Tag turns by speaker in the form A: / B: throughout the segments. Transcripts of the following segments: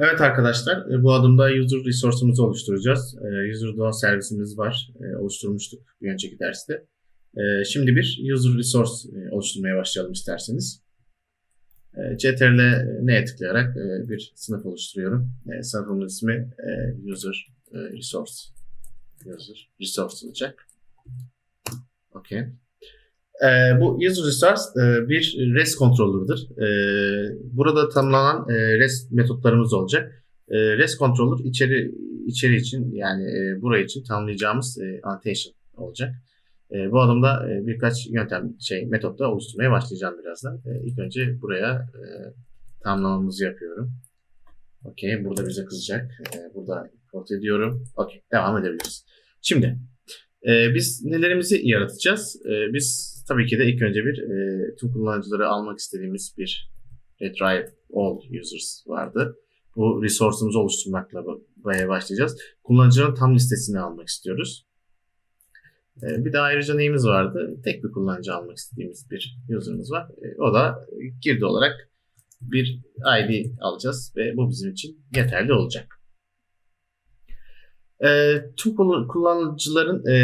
A: Evet arkadaşlar, e, bu adımda user resource'umuzu oluşturacağız. E, User doğa servisimiz var, e, oluşturmuştuk bir önceki derste. Şimdi bir user resource oluşturmaya başlayalım isterseniz. CTRL neye tıklayarak bir sınıf oluşturuyorum. Sınıfımın ismi user resource. User resource olacak. Okay. E, bu user resource e, bir REST controller'dır. E, burada tanımlanan e, REST metotlarımız olacak. E, REST controller içeri içeri için yani e, burayı için tanımlayacağımız e, annotation olacak. E, bu adımda e, birkaç yöntem şey metotta oluşturmaya başlayacağım birazdan. E, ilk önce buraya e, tanımlamamızı yapıyorum. Okey, burada bize kızacak. E, burada import ediyorum. Okey, devam edebiliriz. Şimdi e, biz nelerimizi yaratacağız? E, biz tabii ki de ilk önce bir e, tüm kullanıcıları almak istediğimiz bir retrieve all users vardı. Bu resource'umuzu oluşturmakla başlayacağız. Kullanıcıların tam listesini almak istiyoruz. E, bir de ayrıca neyimiz vardı? Tek bir kullanıcı almak istediğimiz bir user'ımız var. E, o da girdi olarak bir ID alacağız ve bu bizim için yeterli olacak. E, tüm kullanıcıların e,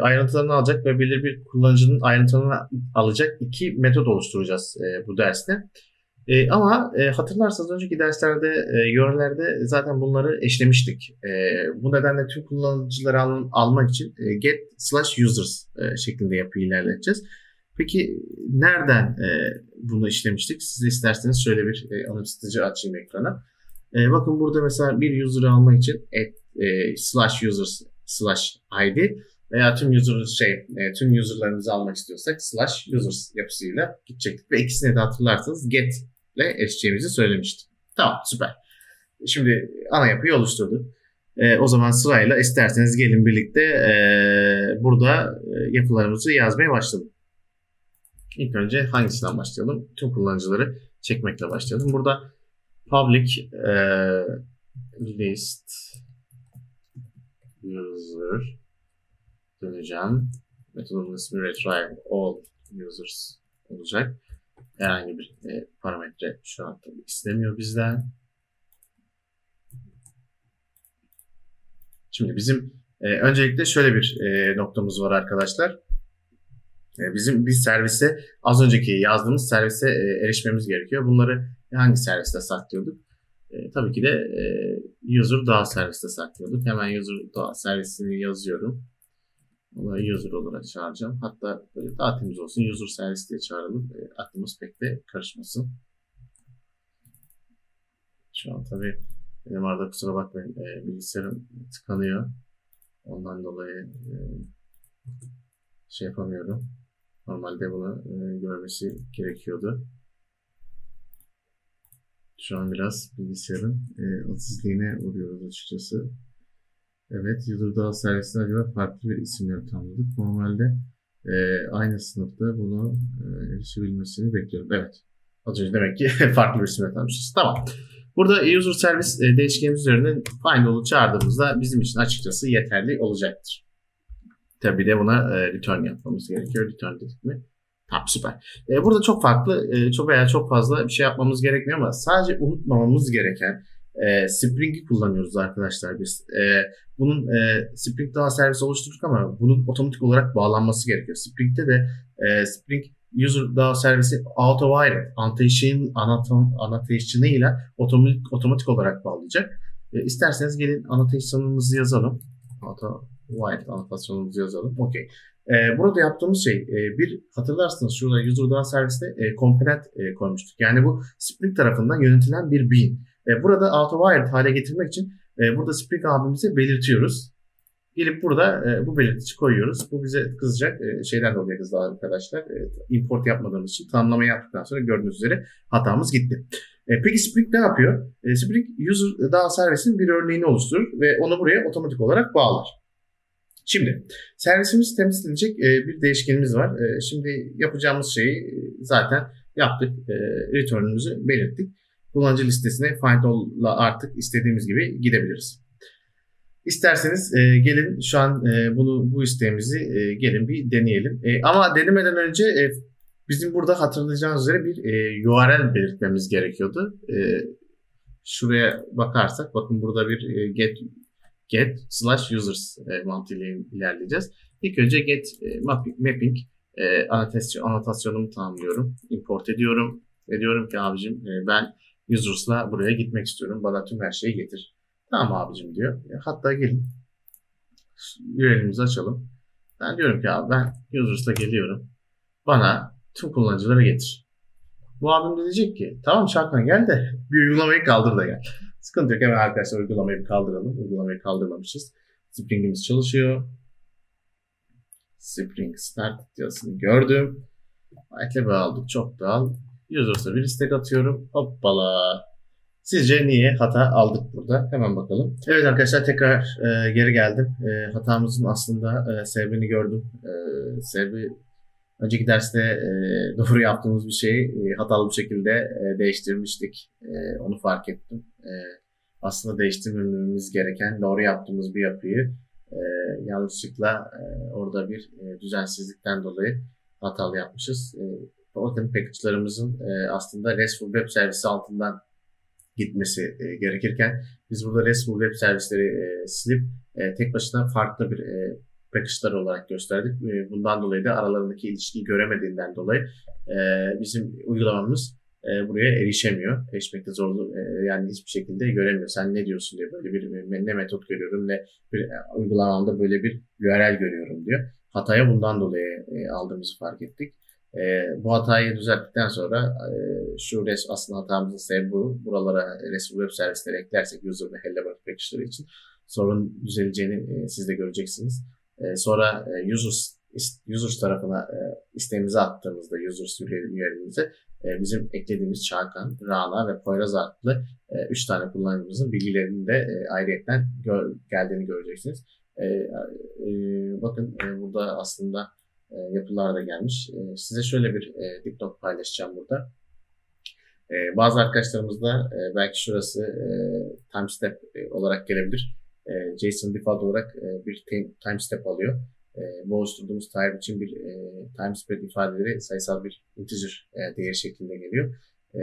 A: ayrıntılarını alacak ve belirli bir kullanıcının ayrıntılarını alacak iki metot oluşturacağız e, bu derste. E, ama e, hatırlarsanız önceki derslerde, e, yörelerde zaten bunları eşlemiştik. E, bu nedenle tüm kullanıcıları al, almak için e, get slash users e, şeklinde yapıyı ilerleteceğiz. Peki nereden e, bunu işlemiştik? Siz isterseniz şöyle bir e, anımsatıcı açayım ekrana. E, bakın burada mesela bir user'ı almak için et e, slash users slash id veya tüm user şey e, tüm user'larımızı almak istiyorsak slash users yapısıyla gidecektik ve ikisini de hatırlarsanız get ile erişeceğimizi söylemiştim. Tamam süper. Şimdi ana yapıyı oluşturduk. E, o zaman sırayla isterseniz gelin birlikte e, burada e, yapılarımızı yazmaya başlayalım. İlk önce hangisinden başlayalım? Tüm kullanıcıları çekmekle başlayalım. Burada public e, list user döneceğim. Metodun ismi retrieve all users olacak. Herhangi bir e, parametre şu an tabii istemiyor bizden. Şimdi bizim e, öncelikle şöyle bir e, noktamız var arkadaşlar. E, bizim bir servise az önceki yazdığımız servise e, erişmemiz gerekiyor. Bunları hangi serviste saklıyorduk? E, tabii ki de e, user daha serviste saklıyorduk. Hemen user daha servisini yazıyorum. Onu user olarak çağıracağım. Hatta böyle daha temiz olsun. User servis diye çağıralım. E, aklımız pek de karışmasın. Şu an tabii benim arada kusura bakmayın. E, bilgisayarım tıkanıyor. Ondan dolayı e, şey yapamıyorum. Normalde bunu e, görmesi gerekiyordu. Şu an biraz bilgisayarın e, atsızlığına uğruyoruz açıkçası. Evet, Yıldırdağ servisine acaba farklı bir isimle tanımladık. Normalde e, aynı sınıfta bunu e, erişebilmesini bekliyorum. Evet, az önce demek ki farklı bir isimle tanımlamışız. Tamam. Burada user service e, değişkenimiz üzerinden find all'u çağırdığımızda bizim için açıkçası yeterli olacaktır. Tabii de buna e, return yapmamız gerekiyor. Return dedik mi? Tamam süper. E, burada çok farklı, e, çok veya çok fazla bir şey yapmamız gerekmiyor ama sadece unutmamamız gereken e, Spring'i kullanıyoruz arkadaşlar biz. E, bunun e, Spring daha servis oluşturduk ama bunun otomatik olarak bağlanması gerekiyor. Spring'de de e, Spring User daha servisi auto-wired annotation, annotation'ıyla otomatik, otomatik olarak bağlayacak. E, isterseniz gelin annotation'ımızı yazalım. Auto-wired annotation'ımızı yazalım. Okey. E, burada yaptığımız şey e, bir hatırlarsınız şurada user daha serviste e, komponent e, koymuştuk. Yani bu Spring tarafından yönetilen bir bean. E, burada auto-wired hale getirmek için e, burada Spring abimize belirtiyoruz. Gelip burada e, bu belirtici koyuyoruz. Bu bize kızacak. E, şeyden dolayı kızdı arkadaşlar. E, import yapmadığımız için tanımlama yaptıktan sonra gördüğünüz üzere hatamız gitti. E, peki Spring ne yapıyor? E, Spring user daha servisin bir örneğini oluşturur ve onu buraya otomatik olarak bağlar. Şimdi servisimiz temsil edecek e, bir değişkenimiz var. E, şimdi yapacağımız şeyi e, zaten yaptık. Return'ümüzü belirttik. Kullanıcı listesine find all'la artık istediğimiz gibi gidebiliriz. İsterseniz gelin şu an bunu bu isteğimizi gelin bir deneyelim. Ama denemeden önce bizim burada hatırlayacağınız üzere bir e, URL belirtmemiz gerekiyordu. Şuraya bakarsak bakın burada bir get get slash users e, mantığıyla ilerleyeceğiz. İlk önce get e, mapping, e, anotasyon, anotasyonumu tamamlıyorum. Import ediyorum. Ve diyorum ki abicim e, ben users'la buraya gitmek istiyorum. Bana tüm her şeyi getir. Tamam abicim diyor. E, hatta gelin. URL'imizi açalım. Ben diyorum ki abi ben users'la geliyorum. Bana tüm kullanıcıları getir. Bu abim de diyecek ki tamam Şarkan gel de bir uygulamayı kaldır da gel. Sıkıntı yok hemen arkadaşlar uygulamayı bir kaldıralım. Uygulamayı kaldırmamışız. Spring'imiz çalışıyor. Spring Start yazısını gördüm. Ekle aldık çok doğal. Users'a bir istek atıyorum. Hoppala. Sizce niye hata aldık burada? Hemen bakalım. Evet arkadaşlar tekrar e, geri geldim. E, hatamızın aslında e, sebebini gördüm. E, sebebi önceki derste e, doğru yaptığımız bir şeyi e, hatalı bir şekilde e, değiştirmiştik. E, onu fark ettim. E, aslında değiştirmemiz gereken doğru yaptığımız bir yapıyı e, yanlışlıkla e, orada bir e, düzensizlikten dolayı hatalı yapmışız. E, Bakın package'larımızın e, aslında RESTful web servisi altından gitmesi e, gerekirken biz burada RESTful web servisleri e, silip e, tek başına farklı bir e, package'lar olarak gösterdik. E, bundan dolayı da aralarındaki ilişkiyi göremediğinden dolayı e, bizim uygulamamız e, buraya erişemiyor. Erişmekte zorlu e, yani hiçbir şekilde göremiyor. Sen ne diyorsun diye böyle bir ne metot görüyorum ne bir e, uygulamamda böyle bir URL görüyorum diyor. Hataya bundan dolayı e, aldığımızı fark ettik. E, bu hatayı düzelttikten sonra e, şu res aslında hatamızın sebebi bu. Buralara REST web servisleri eklersek user ve hello package'ları için sorun düzeleceğini e, siz de göreceksiniz. E, sonra e, users users tarafına e, isteğimizi attığımızda users üyelerimize e, bizim eklediğimiz Çağkan, Rana ve Poyraz adlı 3 e, tane kullanıcımızın bilgilerinin de e, ayrıyetten gör, geldiğini göreceksiniz. E, e, bakın e, burada aslında e, yapılar da gelmiş. E, size şöyle bir e, dipnot paylaşacağım burada. E, bazı arkadaşlarımız da e, belki şurası e, timestamp e, olarak gelebilir. E, JSON default olarak e, bir timestamp alıyor. E, bu oluşturduğumuz tarih için bir e, timestamp ifadeleri sayısal bir integer e, değer şeklinde geliyor. E,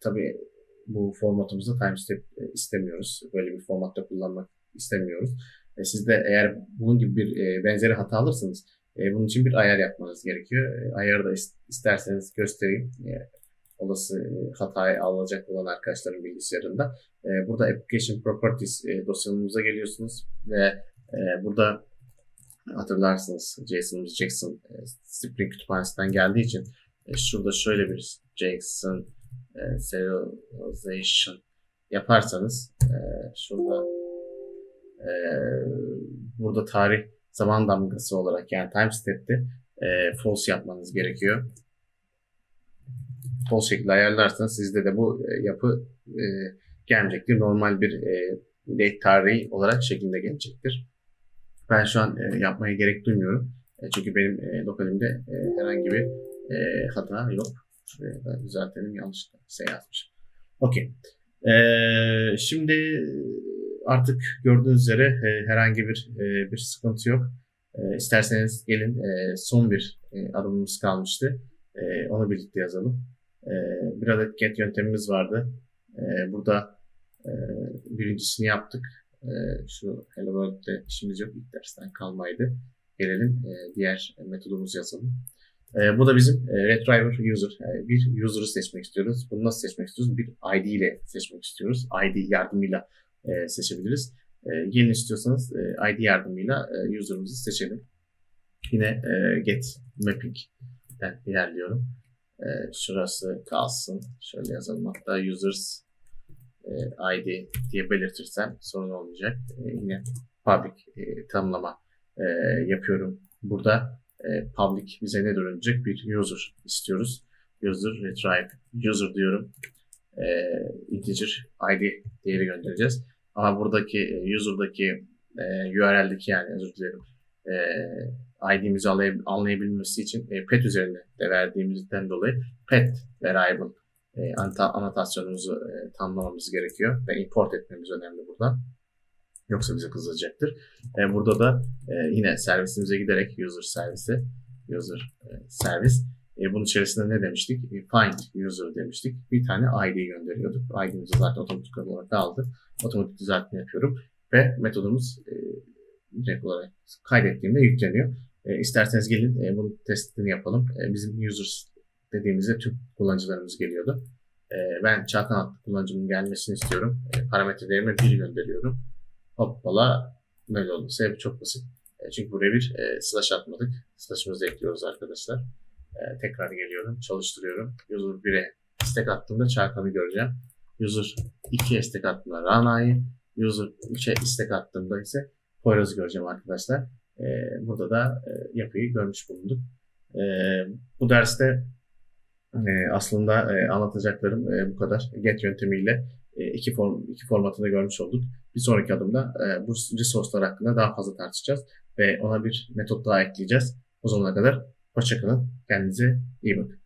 A: tabii bu formatımızda timestamp e, istemiyoruz. Böyle bir formatta kullanmak istemiyoruz. E, siz de eğer bunun gibi bir e, benzeri hata alırsanız e, bunun için bir ayar yapmanız gerekiyor. E, ayarı da isterseniz göstereyim. E, olası e, hatayı alacak olan arkadaşların bilgisayarında. E, burada Application Properties e, dosyamıza geliyorsunuz ve e, burada hatırlarsınız JSON'ımız Jackson e, Spring kütüphanesinden geldiği için e, şurada şöyle bir Jackson e, serialization yaparsanız e, şurada e, burada tarih zaman damgası olarak yani timestamp'te e, false yapmanız gerekiyor. False şekilde ayarlarsanız sizde de bu e, yapı e, gelmeyecektir. Normal bir e, date tarihi olarak şeklinde gelecektir. Ben şu an e, yapmaya gerek duymuyorum. E, çünkü benim e, lokalimde e, herhangi bir e, hata yok. Şuraya da düzeltelim yanlış şey yazmışım. Okey. E, şimdi artık gördüğünüz üzere e, herhangi bir e, bir sıkıntı yok. E, isterseniz gelin e, son bir e, adımımız kalmıştı. E, onu birlikte yazalım. E, bir adet get yöntemimiz vardı. E, burada e, birincisini yaptık. E, şu Hello World'de işimiz yok. İlk dersten kalmaydı. Gelelim e, diğer metodumuzu yazalım. E, bu da bizim e, Retriver User. Bir user'ı seçmek istiyoruz. Bunu nasıl seçmek istiyoruz? Bir ID ile seçmek istiyoruz. ID yardımıyla e, seçebiliriz. E, gelin istiyorsanız ID yardımıyla e, user'ımızı seçelim. Yine get mapping'den ilerliyorum. Şurası kalsın. Şöyle yazalım. Hatta users ID diye belirtirsem sorun olmayacak. E, yine public e, tanımlama e, yapıyorum. Burada e, public bize ne dönecek? Bir user istiyoruz. User retrieve user diyorum. E, integer ID değeri göndereceğiz. Ama buradaki e, user'daki e, URL'deki yani özür dilerim e, ID'mizi anlayabilmesi için e, pet üzerinde de verdiğimizden dolayı pet variable e, anotasyonumuzu e, tanımlamamız gerekiyor ve import etmemiz önemli burada. Yoksa bize kızacaktır. E, burada da e, yine servisimize giderek user servisi user e, servis E, bunun içerisinde ne demiştik? E, find user demiştik. Bir tane ID gönderiyorduk. ID'mizi zaten otomatik olarak aldı. Otomatik düzeltme yapıyorum. Ve metodumuz e, direkt olarak kaydettiğimde yükleniyor. E, isterseniz gelin e, bunun testini yapalım. E, bizim users dediğimizde tüm kullanıcılarımız geliyordu. E, ben Çağkan adlı kullanıcımın gelmesini istiyorum. E, parametrelerime bir gönderiyorum. Hoppala böyle oldu. Sebebi çok basit. E, çünkü buraya bir e, slash atmadık. Slash'ımızı ekliyoruz arkadaşlar. E, tekrar geliyorum. Çalıştırıyorum. User 1'e istek attığımda Çağkan'ı göreceğim. User 2'ye istek attığımda Rana'yı. User 3'e istek attığımda ise Poyraz'ı göreceğim arkadaşlar. E, burada da e, yapıyı görmüş bulunduk. E, bu derste e, aslında e, anlatacaklarım e, bu kadar. Get yöntemiyle e, iki form iki formatını görmüş olduk. Bir sonraki adımda e, bu resource'lar hakkında daha fazla tartışacağız ve ona bir metot daha ekleyeceğiz. O zamana kadar hoşçakalın. Kendinize iyi bakın.